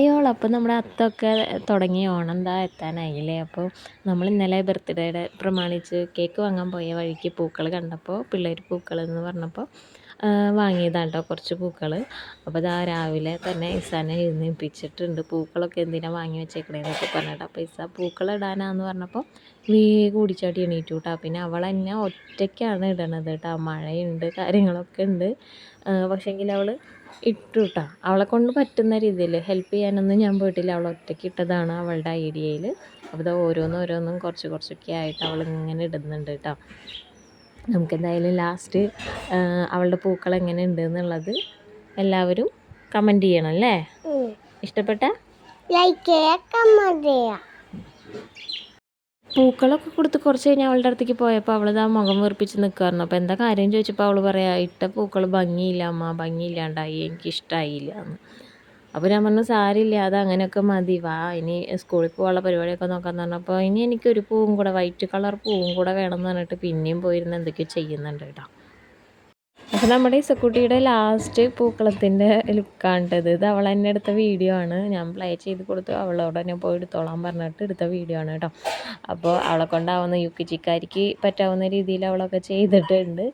ആയോളൂ അപ്പം നമ്മുടെ അത്തൊക്കെ തുടങ്ങി ഓണം എന്താ എത്താനായില്ലേ? അപ്പോൾ നമ്മൾ ഇന്നലെ ബർത്ത്ഡേയുടെ പ്രമാണിച്ച് കേക്ക് വാങ്ങാൻ പോയ വഴിക്ക് പൂക്കൾ കണ്ടപ്പോൾ പിള്ളേർ പൂക്കൾ എന്ന് പറഞ്ഞപ്പോൾ വാങ്ങിയതാണ് കേട്ടോ കുറച്ച് പൂക്കൾ അപ്പോൾ ഇതാ രാവിലെ തന്നെ ഇസാനെ എഴുന്നേൽപ്പിച്ചിട്ടുണ്ട് പൂക്കളൊക്കെ എന്തിനാണ് വാങ്ങി വെച്ചേക്കണേന്നൊക്കെ പറഞ്ഞിട്ട്. അപ്പോൾ ഇസ പൂക്കൾ ഇടാനാന്ന് പറഞ്ഞപ്പോൾ വേഗം ഓടിച്ചാട്ടി എണീറ്റു കേട്ടോ പിന്നെ അവൾ എന്നെ ഒറ്റയ്ക്കാണ് ഇടണത് കേട്ടോ മഴയുണ്ട് കാര്യങ്ങളൊക്കെ ഉണ്ട്. പക്ഷേങ്കിൽ അവൾ ഇട്ടു കേട്ടോ അവളെ കൊണ്ട് പറ്റുന്ന രീതിയിൽ ഹെൽപ്പ് ചെയ്യാനൊന്നും ഞാൻ പോയിട്ടില്ല. അവൾ ഒറ്റയ്ക്ക് ഇട്ടതാണ് അവളുടെ ഐഡിയയിൽ അപ്പോൾ ഇത് ഓരോന്നും ഓരോന്നും കുറച്ച് കുറച്ചൊക്കെ ആയിട്ട് അവൾ ഇങ്ങനെ ഇടുന്നുണ്ട് കേട്ടോ നമുക്ക് എന്തായാലും ലാസ്റ്റ് അവളുടെ പൂക്കൾ എങ്ങനെ ഉണ്ട് എന്നുള്ളത് എല്ലാവരും കമന്റ് ചെയ്യണം അല്ലേ? ഇഷ്ടപ്പെട്ട? ലൈക്ക് ചെയ്യുക കമന്റ് ചെയ്യുക പൂക്കളൊക്കെ കൊടുത്ത് കുറച്ച് കഴിഞ്ഞ് അവളുടെ അടുത്തേക്ക് പോയപ്പോൾ അവൾ ആ മുഖം വീർപ്പിച്ച് നിൽക്കുമായിരുന്നു അപ്പോൾ എന്താ കാര്യം ചോദിച്ചപ്പോൾ അവൾ പറയാ ഇട്ട പൂക്കൾ ഭംഗിയില്ല അമ്മ ഭംഗിയില്ലാണ്ടായി എനിക്കിഷ്ടമായില്ല എന്ന്. അപ്പോൾ ഞാൻ പറഞ്ഞു സാരില്ല അത് അങ്ങനെയൊക്കെ മതി. വാ ഇനി സ്കൂളിൽ പോകാനുള്ള പരിപാടിയൊക്കെ നോക്കാമെന്ന് പറഞ്ഞപ്പോൾ ഇനി എനിക്കൊരു പൂവും കൂടെ വൈറ്റ് കളർ പൂവും കൂടെ വേണമെന്ന് പറഞ്ഞിട്ട് പിന്നെയും പോയിരുന്ന് എന്തൊക്കെയോ ചെയ്യുന്നുണ്ട് കേട്ടോ. അപ്പോൾ നമ്മുടെ ഈ ഇസക്കുട്ടിയുടെ ലാസ്റ്റ് പൂക്കളത്തിന്റെ ലുക്കാണ്ടത് ഇത് അവൾ തന്നെ എടുത്ത വീഡിയോ ആണ്. ഞാൻ പ്ലേ ചെയ്ത് കൊടുത്തു. അവളോട് തന്നെ പോയി എടുത്തോളാൻ പറഞ്ഞിട്ട് എടുത്ത വീഡിയോ ആണ് കേട്ടോ. അപ്പോൾ അവളെ കൊണ്ടാവുന്ന യു കെ ജിക്കാരിക്ക് പറ്റാവുന്ന രീതിയിൽ അവളൊക്കെ ചെയ്തിട്ടുണ്ട്.